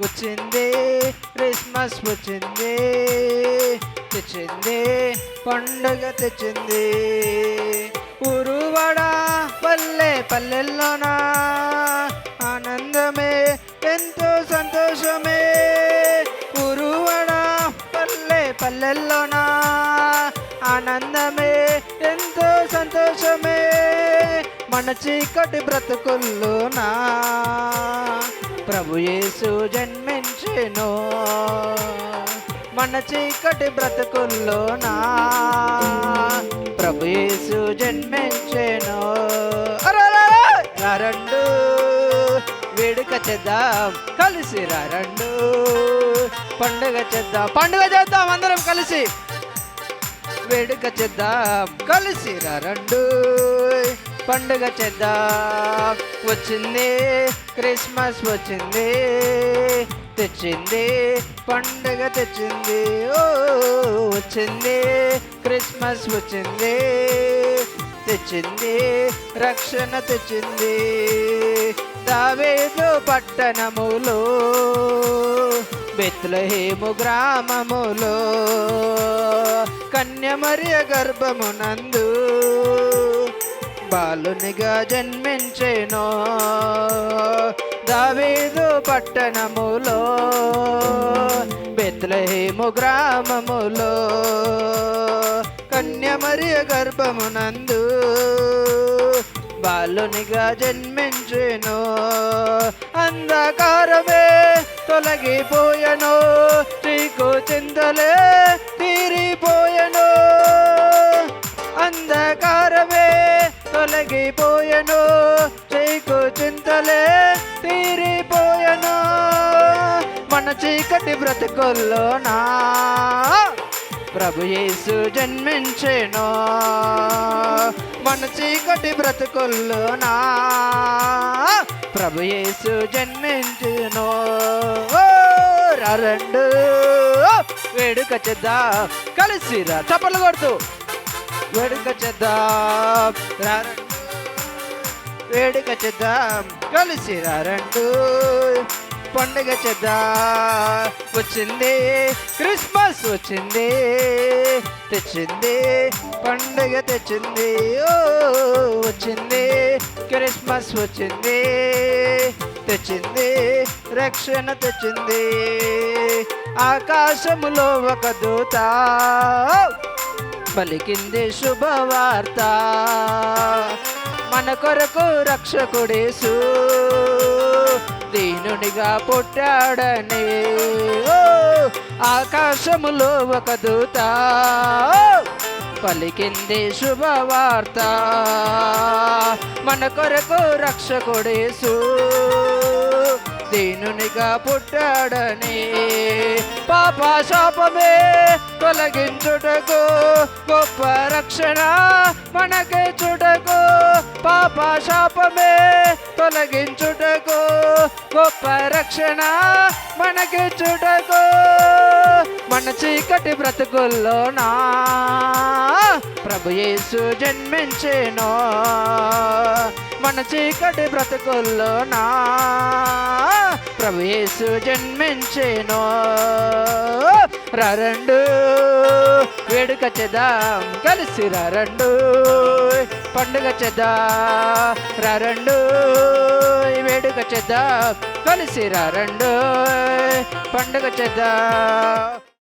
వచ్చింది క్రిస్మస్ వచ్చింది తెచ్చింది పండుగ తెచ్చింది. ఊరువాడ పల్లె పల్లెల్లోనా ఆనందమే ఎంతో సంతోషమే. ఊరువాడ పల్లె పల్లెల్లోనా ఆనందమే ఎంతో సంతోషమే. మన చీకటి బ్రతుకుల్లోనా ప్రభు యేసు జన్మించెను. మన చీకటి బ్రతుకుల్లోనా? ప్రభు యేసు జన్మించెను రెండు వేడుక చేద్దాం కలిసి రా రెండు పండుగ చేద్దాం పండుగ చేద్దాం అందరం కలిసి. వేడుక చేద్దాం కలిసి రెండు పండుగ చేద్దాం. వచ్చింది క్రిస్మస్ వచ్చింది తెచ్చింది పండుగ తెచ్చింది. ఓ వచ్చింది క్రిస్మస్ వచ్చింది తెచ్చింది రక్షణ తెచ్చింది. దావేదు పట్టణములో బెత్లహేము గ్రామములో కన్యమర్య గర్భమునందు బాలునిగా జన్మించెను. దావీదు పట్టణములో బెత్లహేము గ్రామములో కన్యమరియ గర్భమునందు బాలునిగా జన్మించెను. అంధకారమే తొలగిపోయను. తొలగిపోయను. చీకు చింతలే తీరిపోయను. మన చీకటి బ్రతుకుల్లోనా? ప్రభు యేసు జన్మించెను. మన చీకటి బ్రతుకుల్లోనా? ప్రభు యేసు జన్మించెను. రెండు వేడుక చేద్దా? కలిసిరా చప్పలు కొడుతూ. వేడుక చేద్దా? రెండు వేడుక చేద్దాం. కలిసి రెండు. పండుగ చేద్దాం. వచ్చింది క్రిస్మస్ వచ్చింది తెచ్చింది. పండుగ తెచ్చింది. ఓ వచ్చింది క్రిస్మస్ వచ్చింది తెచ్చింది. రక్షణ తెచ్చింది. ఆకాశములో ఒక దూత. పలికింది శుభవార్త. మన కొరకు రక్షకుడేసు. దీనునిగా పుట్టాడని. ఓ ఆకాశములో ఒక దూత. పలికింది శుభవార్త. మన కొరకు రక్షకుడేసు. దీనునిగా పుట్టాడని పాప శాపమే తొలగించుటకు గొప్ప రక్షణ మనకే చుటకు పాప శాపమే తొలగించుటకు గొప్ప రక్షణ మనకి చుటకు మన చీకటి బ్రతుకుల్లోనా? ప్రభు యేసు జన్మించెను. మన చీకటి బ్రతుకుల్లోనా నా యేసు జన్మించెను. రెండు వేడుక చెదాం కలిసి రెండు. పండుగ చెదా రా రెండు వేడుక చేద్దాం కలిసి రెండు. పండుగ చెదా